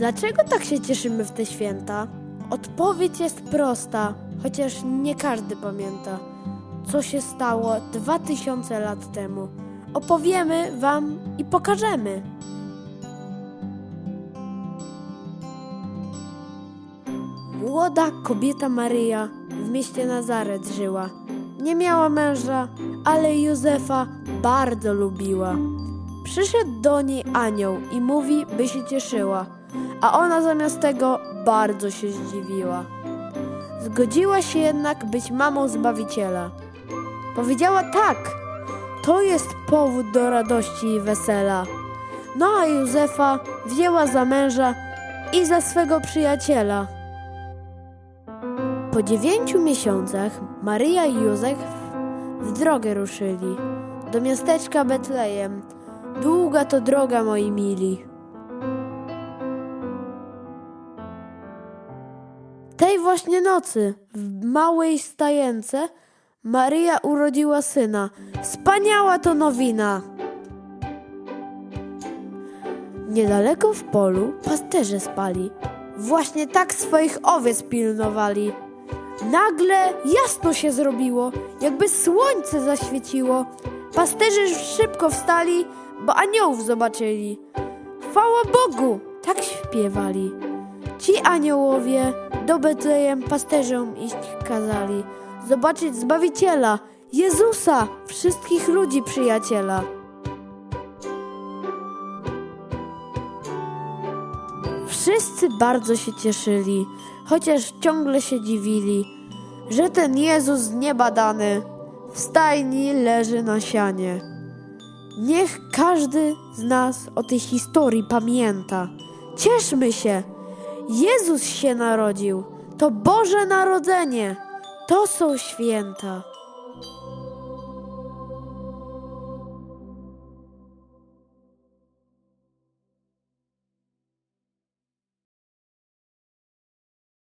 Dlaczego tak się cieszymy w te święta? Odpowiedź jest prosta, chociaż nie każdy pamięta, co się stało dwa tysiące lat temu. Opowiemy Wam i pokażemy. Młoda kobieta Maryja w mieście Nazaret żyła. Nie miała męża, ale Józefa bardzo lubiła. Przyszedł do niej anioł i mówi, by się cieszyła, a ona zamiast tego bardzo się zdziwiła. Zgodziła się jednak być mamą Zbawiciela. Powiedziała tak, to jest powód do radości i wesela. No a Józefa wzięła za męża i za swego przyjaciela. Po dziewięciu miesiącach Maryja i Józef w drogę ruszyli do miasteczka Betlejem. Długa to droga, moi mili. Tej właśnie nocy, w małej stajence, Maryja urodziła syna. Wspaniała to nowina! Niedaleko w polu pasterze spali. Właśnie tak swoich owiec pilnowali. Nagle jasno się zrobiło, jakby słońce zaświeciło. Pasterze szybko wstali, bo aniołów zobaczyli. Chwała Bogu! Tak śpiewali. Ci aniołowie do Betlejem pasterzom iść kazali. Zobaczyć Zbawiciela, Jezusa, wszystkich ludzi przyjaciela. Wszyscy bardzo się cieszyli, chociaż ciągle się dziwili, że ten Jezus niebadany w stajni leży na sianie. Niech każdy z nas o tej historii pamięta. Cieszmy się! Jezus się narodził. To Boże Narodzenie. To są święta.